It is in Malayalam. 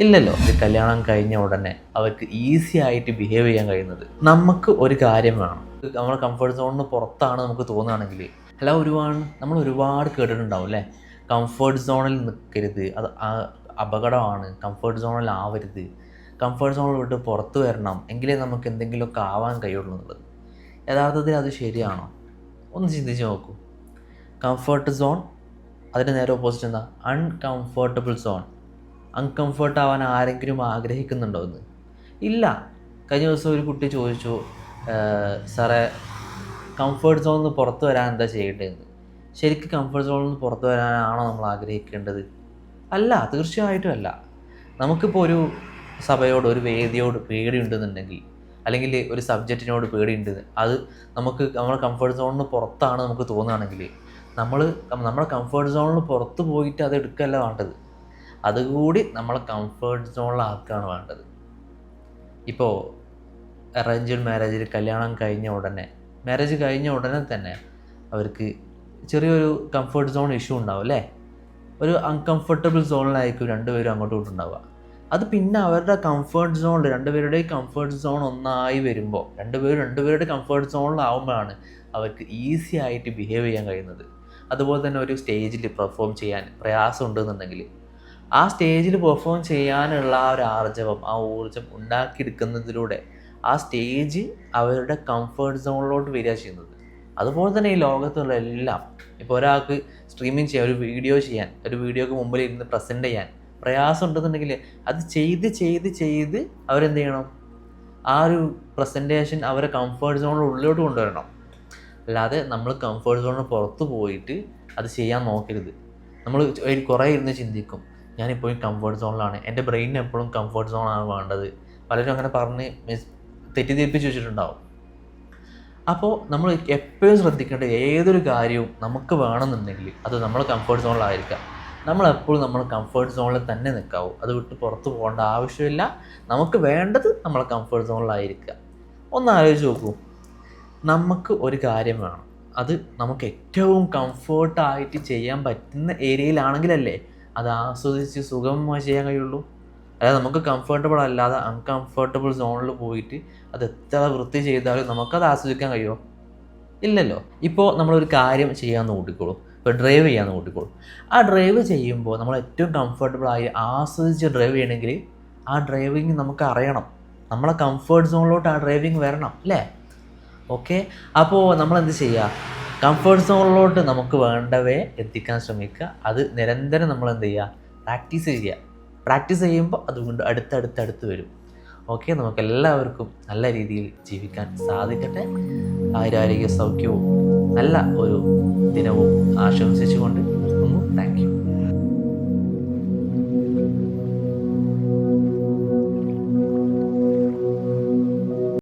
ഇല്ലല്ലോ. കല്യാണം കഴിഞ്ഞ ഉടനെ അവർക്ക് ഈസി ആയിട്ട് ബിഹേവ് ചെയ്യാൻ കഴിയുന്നത്. നമുക്ക് ഒരു കാര്യം വേണം. നമ്മുടെ കംഫർട്ട് സോണിന് പുറത്താണ് നമുക്ക് തോന്നുകയാണെങ്കിൽ. അല്ല ഒരുപാട് നമ്മൾ ഒരുപാട് കേട്ടിട്ടുണ്ടാവും അല്ലേ? കംഫർട്ട് സോണിൽ നിൽക്കരുത്. അത് അപകടമാണ്. കംഫർട്ട് സോണിൽ ആവരുത്. കംഫർട്ട് സോണിൽ വിട്ട് പുറത്ത് വരണം. എങ്കിലേ നമുക്ക് എന്തെങ്കിലുമൊക്കെ ആവാൻ കഴിയുള്ളൂ എന്നുള്ളത്. യഥാർത്ഥത്തിൽ അത് ശരിയാണോ? ഒന്ന് ചിന്തിച്ച് നോക്കൂ. കംഫർട്ട് സോൺ അതിന്റെ നേരെ ഓപ്പോസിറ്റ് എന്താ? അൺകംഫർട്ടബിൾ സോൺ അൺകംഫർട്ട് ആവാൻ ആരെങ്കിലും ആഗ്രഹിക്കുന്നുണ്ടോ എന്ന്? ഇല്ല. കഴിഞ്ഞ ദിവസം ഒരു കുട്ടി ചോദിച്ചു സാറേ കംഫർട്ട് സോണിൽ നിന്ന് പുറത്ത് വരാൻ എന്താ ചെയ്യേണ്ടതെന്ന് ശരിക്കും കംഫർട്ട് സോണിൽ നിന്ന് പുറത്ത് വരാനാണോ നമ്മൾ ആഗ്രഹിക്കേണ്ടത്? അല്ല തീർച്ചയായിട്ടും അല്ല. നമുക്കിപ്പോൾ ഒരു സഭയോട് ഒരു വേദിയോട് പേടിയുണ്ടെന്നുണ്ടെങ്കിൽ അല്ലെങ്കിൽ ഒരു സബ്ജക്റ്റിനോട് പേടിയുണ്ട് അത് നമുക്ക് നമ്മുടെ കംഫർട്ട് സോണിന് പുറത്താണ് നമുക്ക് തോന്നുകയാണെങ്കിൽ നമ്മൾ നമ്മുടെ കംഫർട്ട് സോണിന് പുറത്ത് പോയിട്ട് അത് എടുക്കല്ല വേണ്ടത്. അതുകൂടി നമ്മളെ കംഫർട്ട് സോണിലാക്കുകയാണ് വേണ്ടത്. ഇപ്പോൾ അറേഞ്ച്ഡ് മാരേജിൽ കല്യാണം കഴിഞ്ഞ ഉടനെ മാരേജ് കഴിഞ്ഞ ഉടനെ തന്നെ അവർക്ക് ചെറിയൊരു കംഫർട്ട് സോൺ ഇഷ്യൂ ഉണ്ടാവും അല്ലേ? ഒരു അൺകംഫർട്ടബിൾ സോണിലായിരിക്കും രണ്ടുപേരും അങ്ങോട്ടും ഇങ്ങോട്ടും ഉണ്ടാവുക. അത് പിന്നെ അവരുടെ കംഫർട്ട് സോണിൽ രണ്ടുപേരുടെയും കംഫർട്ട് സോൺ ഒന്നായി വരുമ്പോൾ രണ്ടുപേരും രണ്ടുപേരുടെ കംഫർട്ട് സോണിലാവുമ്പോഴാണ് അവർക്ക് ഈസി ആയിട്ട് ബിഹേവ് ചെയ്യാൻ കഴിയുന്നത്. അതുപോലെ തന്നെ ഒരു സ്റ്റേജിൽ പെർഫോം ചെയ്യാൻ പ്രയാസം ഉണ്ടെന്നുണ്ടെങ്കിൽ ആ സ്റ്റേജിൽ പെർഫോം ചെയ്യാനുള്ള ആ ഒരു ആർജവം ആ ഊർജം ഉണ്ടാക്കിയെടുക്കുന്നതിലൂടെ ആ സ്റ്റേജ് അവരുടെ കംഫർട്ട് സോണിലോട്ട് വരിക ചെയ്യുന്നത്. അതുപോലെ തന്നെ ഈ ലോകത്തുള്ള എല്ലാം ഇപ്പോൾ ഒരാൾക്ക് സ്ട്രീമിങ് ചെയ്യാൻ ഒരു വീഡിയോ ചെയ്യാൻ ഒരു വീഡിയോക്ക് മുമ്പിൽ ഇരുന്ന് പ്രസന്റ് ചെയ്യാൻ പ്രയാസം ഉണ്ടെന്നുണ്ടെങ്കിൽ അത് ചെയ്ത് ചെയ്ത് ചെയ്ത് അവരെന്ത് ചെയ്യണം? ആ ഒരു പ്രസന്റേഷൻ അവരെ കംഫേർട്ട് സോണിൽ ഉള്ളിലോട്ട് കൊണ്ടുവരണം. അല്ലാതെ നമ്മൾ കംഫേർട്ട് സോണിന് പുറത്ത് പോയിട്ട് അത് ചെയ്യാൻ നോക്കരുത്. നമ്മൾ കുറേ ഇരുന്ന് ചിന്തിക്കും. ഞാനിപ്പോഴും കംഫർട്ട് സോണിലാണ് എന്റെ ബ്രെയിനിന് എപ്പോഴും കംഫർട്ട് സോണാണ് വേണ്ടത്. പലരും അങ്ങനെ പറഞ്ഞ് മിസ് തെറ്റിദ്ധരിപ്പിച്ച് വെച്ചിട്ടുണ്ടാവും. അപ്പോൾ നമ്മൾ എപ്പോഴും ശ്രദ്ധിക്കേണ്ട ഏതൊരു കാര്യവും നമുക്ക് വേണമെന്നുണ്ടെങ്കിൽ അത് നമ്മൾ കംഫർട്ട് സോണിലായിരിക്കാം നമ്മളെപ്പോഴും നമ്മൾ കംഫർട്ട് സോണിൽ തന്നെ നിൽക്കാവൂ. അത് വിട്ട് പുറത്ത് പോകേണ്ട ആവശ്യമില്ല. നമുക്ക് വേണ്ടത് നമ്മൾ കംഫർട്ട് സോണിലായിരിക്കുക ഒന്ന് ആലോചിച്ച് നോക്കൂ. നമുക്ക് ഒരു കാര്യം വേണം. അത് നമുക്ക് ഏറ്റവും കംഫർട്ടായിട്ട് ചെയ്യാൻ പറ്റുന്ന ഏരിയയിലാണെങ്കിലല്ലേ അത് ആസ്വദിച്ച് സുഗമമായി ചെയ്യാൻ കഴിയുള്ളൂ. അതായത് നമുക്ക് കംഫർട്ടബിൾ അല്ലാതെ അൺകംഫർട്ടബിൾ സോണിൽ പോയിട്ട് അത് എത്ര വൃത്തി ചെയ്താലും നമുക്കത് ആസ്വദിക്കാൻ കഴിയുമോ? ഇല്ലല്ലോ. ഇപ്പോൾ നമ്മളൊരു കാര്യം ചെയ്യാമെന്ന് കൂട്ടിക്കോളൂ. ഇപ്പോൾ ഡ്രൈവ് ചെയ്യാമെന്ന് കൂട്ടിക്കോളൂ. ആ ഡ്രൈവ് ചെയ്യുമ്പോൾ നമ്മൾ ഏറ്റവും കംഫർട്ടബിളായി ആസ്വദിച്ച് ഡ്രൈവ് ചെയ്യണമെങ്കിൽ ആ ഡ്രൈവിങ് നമുക്ക് അറിയണം. നമ്മളെ കംഫർട്ട് സോണിലോട്ട് ആ ഡ്രൈവിങ് വരണം അല്ലേ? ഓക്കെ അപ്പോൾ നമ്മൾ എന്ത് ചെയ്യുക? കംഫർട്ട് സോണിലോട്ട് നമുക്ക് വേണ്ടവയെ എത്തിക്കാൻ ശ്രമിക്കുക. അത് നിരന്തരം നമ്മൾ എന്ത് ചെയ്യുക? പ്രാക്ടീസ് ചെയ്യുക. പ്രാക്ടീസ് ചെയ്യുമ്പോൾ അതുകൊണ്ട് അടുത്തടുത്തടുത്ത് വരും. ഓക്കെ നമുക്ക് എല്ലാവർക്കും നല്ല രീതിയിൽ ജീവിക്കാൻ സാധിക്കട്ടെ. ആരോഗ്യ സൗഖ്യവും നല്ല ഒരു ദിനവും ആശംസിച്ചുകൊണ്ട് നിർത്തുന്നു താങ്ക് യു